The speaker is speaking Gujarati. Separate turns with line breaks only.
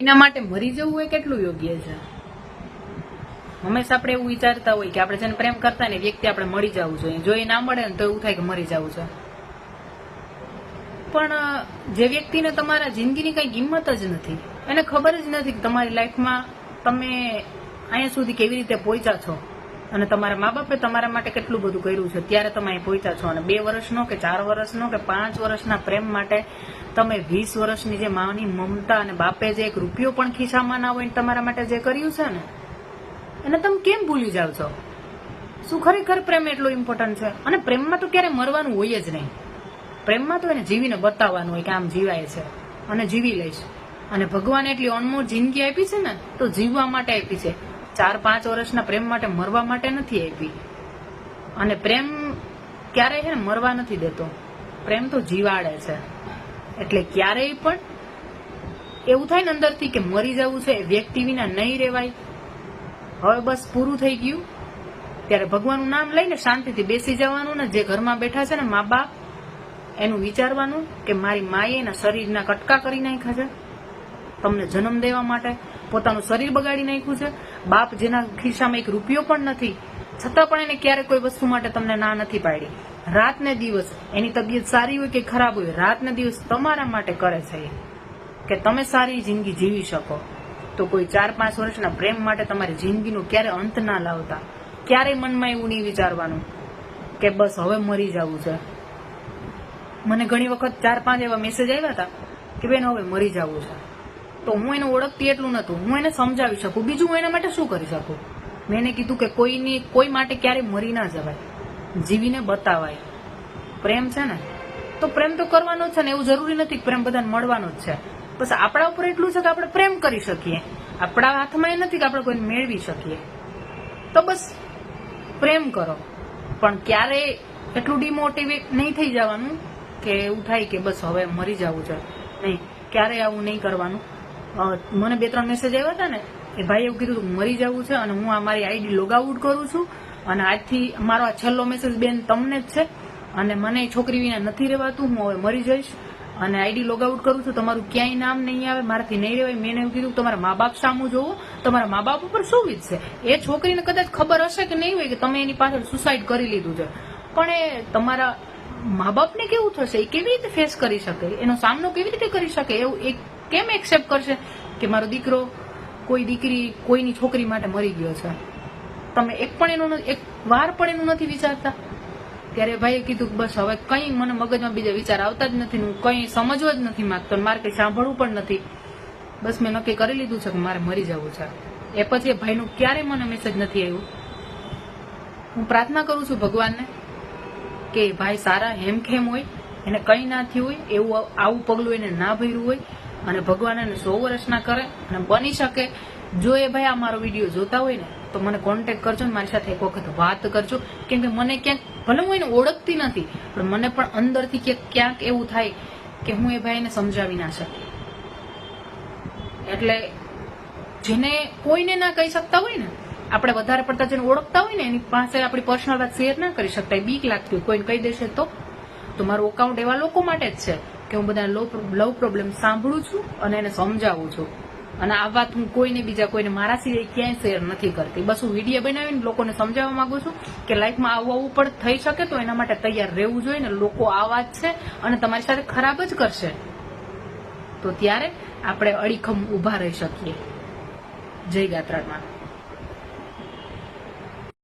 એના માટે મરી જવું એ કેટલું યોગ્ય છે? હંમેશા આપણે એવું વિચારતા હોય કે આપણે જેને પ્રેમ કરતા ને વ્યક્તિ આપણે મળી જવું જોઈએ. જો એ ના મળે ને તો એવું થાય કે મરી જવું છે. પણ જે વ્યક્તિને તમારા જિંદગીની કઈ કિંમત જ નથી. એને ખબર જ નથી કે તમારી લાઈફમાં તમે અહીંયા સુધી કેવી રીતે પહોંચ્યા છો. અને તમારા મા બાપે તમારા માટે કેટલું બધું કર્યું છે? ત્યારે તમે અહીં પહોંચ્યા છો. અને બે વર્ષનો કે ચાર વર્ષનો કે પાંચ વર્ષના પ્રેમ માટે તમે વીસ વર્ષની જે માની મમતા અને બાપે જે એક રૂપિયો પણ ખિસ્સામાં ના હોય તમારા માટે જે કર્યું છે ને? એને તમે કેમ ભૂલી જાવ છો? શું ખરેખર પ્રેમ એટલો ઇમ્પોર્ટન્ટ છે? અને પ્રેમમાં તો ક્યારે મરવાનું હોય જ નહીં. પ્રેમમાં તો એને જીવીને બતાવવાનું હોય કે આમ જીવાય છે અને જીવી લઈશ. અને ભગવાને એટલી અનમોલ જિંદગી આપી છે ને, તો જીવવા માટે આપી છે. ચાર પાંચ વર્ષના પ્રેમ માટે મરવા માટે નથી આપી. અને પ્રેમ ક્યારેય છે ને મરવા નથી દેતો. પ્રેમ તો જીવાડે છે. એટલે ક્યારેય પણ એવું થાય ને અંદરથી કે મરી જવું છે વ્યક્તિ વિના નહીં રહેવાય. હવે બસ પૂરું થઈ ગયું. ત્યારે ભગવાનનું નામ લઈને શાંતિથી બેસી જવાનું ને જે ઘરમાં બેઠા છે ને મા બાપ, એનું વિચારવાનું કે મારી માએ એના શરીરના કટકા કરી નાખ્યા છે. તમને જન્મ દેવા માટે પોતાનું શરીર બગાડી નાખ્યું છે. બાપ જેના ખિસ્સામાં એક રૂપિયો પણ નથી, છતાં પણ એને ક્યારે કોઈ વસ્તુ માટે તમને ના નથી પાડી. રાત ને દિવસ એની તબિયત સારી હોય કે ખરાબ હોય રાત ને દિવસ તમારા માટે કરે છે. કે તમે સારી જિંદગી જીવી શકો. તો કોઈ ચાર પાંચ વર્ષના પ્રેમ માટે તમારી જિંદગીનો ક્યારે અંત ના લાવતા? ક્યારેય મનમાં એવું નહીં વિચારવાનું કે બસ હવે મરી જવું છે. મને ઘણી વખત ચાર પાંચ એવા મેસેજ આવ્યા હતા કે બેન હવે મરી જવું છે. તો હું એને ઓળખતી એટલું નતું હું એને સમજાવી શકું. બીજું હું એના માટે શું કરી શકું? મેં એને કીધું કે કોઈની, કોઈ માટે ક્યારે મરી ના જવાય. જીવીને બતાવાય. પ્રેમ છે ને? તો પ્રેમ તો કરવાનો જ છે ને. એવું જરૂરી નથી પ્રેમ બધાને મળવાનો જ છે. બસ આપણા ઉપર એટલું છે કે આપણે પ્રેમ કરી શકીએ. આપણા હાથમાં એ નથી કે આપણે કોઈને મેળવી શકીએ. તો બસ પ્રેમ કરો. પણ ક્યારે એટલું ડિમોટિવેટ નહીં થઈ જવાનું કે એવું થાય કે બસ હવે મરી જવું છે. નહીં. ક્યારે આવું નહીં કરવાનું. મને બે ત્રણ મેસેજ આવ્યા હતા ને એ ભાઈ એવું કીધું મરી જવું છે અને હું આ મારી આઈડી લોગ આઉટ કરું છું અને આજથી મારો આ છેલ્લો મેસેજ બેન તમને જ છે અને મને છોકરી વિના નથી રહેવાતું, હું હવે મરી જઈશ અને આઈડી લોગ આઉટ કરું છું, તમારું ક્યાંય નામ નહીં આવે, મારાથી નહીં રહેવાય. મેં એવું કીધું તમારા મા બાપ સામું જોવો, તમારા મા બાપ ઉપર શું વીતશે એ છોકરીને કદાચ ખબર હશે કે નહીં હોય કે તમે એની પાછળ સુસાઇડ કરી લીધું છે. પણ એ તમારા મા બાપને કેવું થશે? એ કેવી રીતે ફેસ કરી શકે? એનો સામનો કેવી રીતે કરી શકે? એવું એ કેમ એક્સેપ્ટ કરશે? કે મારો દીકરો કોઈ દીકરી, કોઈની છોકરી માટે મરી ગયો છે. તમે એક પણ એનું એક વાર પણ એનું નથી વિચારતા? ત્યારે ભાઈએ કીધું કે બસ હવે કંઈ મને મગજમાં બીજા વિચાર આવતા જ નથી હું કંઈ સમજવા જ નથી માંગતો મારે કંઈ સાંભળવું પણ નથી. બસ મેં નક્કી કરી લીધું છે કે મારે મરી જવું છે. એ પછી એ ભાઈનું ક્યારે મને મેસેજ નથી આવ્યું? હું પ્રાર્થના કરું છું ભગવાનને કે ભાઈ સારા, હેમખેમ હોય, એને કંઈ ના થયું હોય, એવું આવું પગલું એને ના ભર્યું હોય અને ભગવાન એને સો વર્ષના કરે અને બની શકે. જો એ ભાઈ આ મારો વીડિયો જોતા હોય ને, તો મને કોન્ટેક્ટ કરજો ને મારી સાથે એક વખત વાત કરજો. કેમ કે મને ક્યાંક, ભલે હું એને ઓળખતી નથી, પણ મને પણ અંદરથી ક્યાંક ક્યાંક એવું થાય કે હું એ ભાઈને સમજાવી ના શકી. એટલે જેને કોઈને ના કહી શકતા હોય ને, આપણે વધારે પડતા જેને ઓળખતા હોય ને, એની પાસે આપણી પર્સનલ વાત શેર ના કરી શકતા. બીક લાગતી હોય, કોઈને કહી દેશે તો. તો મારું અકાઉન્ટ એવા લોકો માટે જ છે. કે હું બધા લવ પ્રોબ્લેમ સાંભળું છું અને એને સમજાવું છું. અને આ વાત હું કોઈને બીજા કોઈને મારા સિવાય ક્યાંય શેર નથી કરતી. બસ હું વીડિયો બનાવીને લોકોને સમજાવવા માંગુ છું કે લાઈફમાં આવું આવું પણ થઈ શકે તો એના માટે તૈયાર રહેવું જોઈએ ને લોકો આ વાત છે અને તમારી સાથે ખરાબ જ કરશે. તો ત્યારે આપણે અડીખમ ઊભા રહી શકીએ. જય ગાત્રામાં